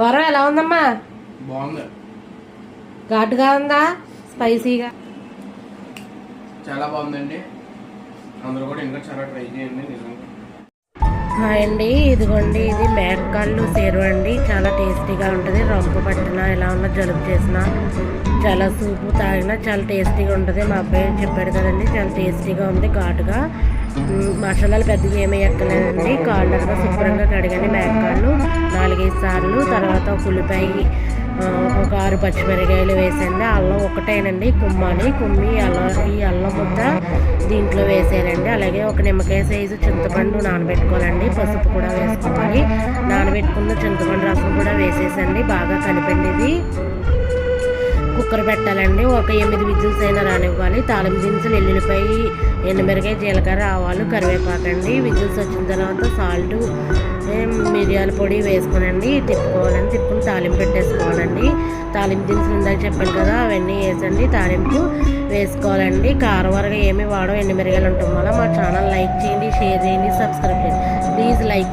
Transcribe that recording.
వరం ఎలా ఉందమ్మా? బాగుంది. ఘాటుగా ఉందా? స్పైసీగా? చాలా బాగుందండి. అందరూ కూడా ఇంకా చాలా ట్రై చేయండి నిజంగా. హాయ్ అండి. ఇదిగోండి ఇది మేకకాళ్ళు సేరు అండి. చాలా టేస్టీగా ఉంటుంది. రొంపు పట్టిన ఎలా ఉన్నా జలుబు చేసిన చాలా సూపు తాగినా చాలా టేస్టీగా ఉంటుంది. మా అబ్బాయి చెప్పాడు కదండి చాలా టేస్టీగా ఉంది ఘాటుగా. మసాలాలు పెద్దగా ఏమీ ఎక్కలేదండి. కాళ్ళు శుభ్రంగా కడగండి మేకకాళ్ళు నాలుగైదు సార్లు తర్వాత ఒక ఉల్లిపాయ ఒక ఆరు పచ్చిమిరకాయలు వేసండి అల్లం ఒకటేనండి కుమ్మాలి కుమ్మి అల్లం ఈ అల్లం ముద్ద దీంట్లో వేసేయాలండి అలాగే ఒక నిమ్మకాయ సైజు చింతపండు నానబెట్టుకోవాలండి పసుపు కూడా వేసుకోవాలి. నానబెట్టుకున్న చింతపండు రసం కూడా వేసేసండి బాగా కలిపండి ఇది కుక్కర్ పెట్టాలండి ఒక ఎనిమిది విజిల్స్ అయినా రానివ్వాలి. తాలింపు దినుసులు ఎల్లుల్లిపాయ ఎండుమిరకాయ జీలకర్ర ఆవాలు కరివేపాకండి. విజిల్స్ వచ్చిన తర్వాత సాల్ట్ మిరియాల పొడి వేసుకోనండి తిప్పుకోవాలండి తిప్పుకుని తాలింపు పెట్టేసుకోవాలండి. తాలింపు దినుసులు ఇందాక చెప్పాను కదా అవన్నీ వేసండి తాలింపు వేసుకోవాలండి. కారం వరగా ఏమి వాడడం మిరియాలు ఉండటం వల్ల మా ఛానల్ లైక్ చేయండి షేర్ చేయండి సబ్స్క్రైబ్ చేయండి. Please like